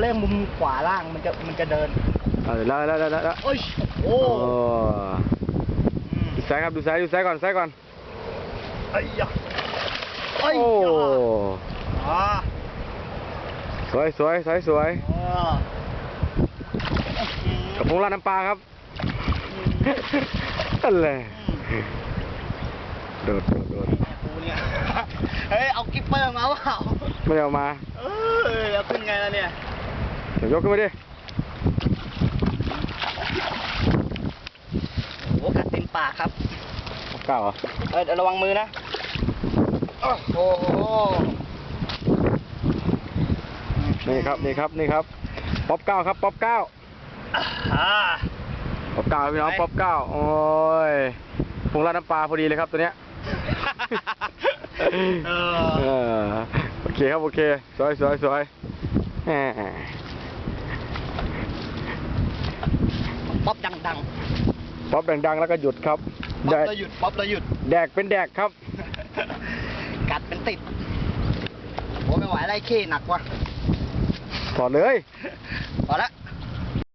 เร่งมุมขวาล่างมันจะมันจะเดินเอาแล้วแล้วแล้วแล้วแล้วโอ้ยโอ้โอ้อืมดูซ้ายครับดูซ้ายดูซ้ายก่อนซ้ายก่อนไอ้ยะไอ้โอ้ยะอ่าสวยสวยสวยสวยอ่ากระพงราดน้ำปลาครับอะไรโดดโดดโดดกูเนี่ยเฮ้ยเอากิปเปอร์มาเปล่าไม่ได้เอามา เอ้ยเอาขึ้นไงล่ะเนี่ย เดี๋ยวยกขึ้นมาดิโอ้กัดเต็มปากครับเก้าเหรอเอ้ยระวังมือนะ โอ้โห นี่ครับ นี่ครับ นี่ครับ ป๊อปเก้าครับ ป๊อปเก้าอ่าป๊อปเก้าพี่น้องไหนป๊อปเก้าโอ้ยพงราดน้ำปลาพอดีเลยครับตัวเนี้ยเอเอออโอเคครับ โอเค สวยสวยสวยแหม ป๊อปดังป๊อปดังๆ แล้วก็หยุดครับๆป๊อแดปกแล้วหยุดป๊อปแล้วหยุด แดกเป็นแดกครับ กัดเป็นติดโอ้ไม่ไหวอะไรเข้หนักว่ะถอดเลย พอละ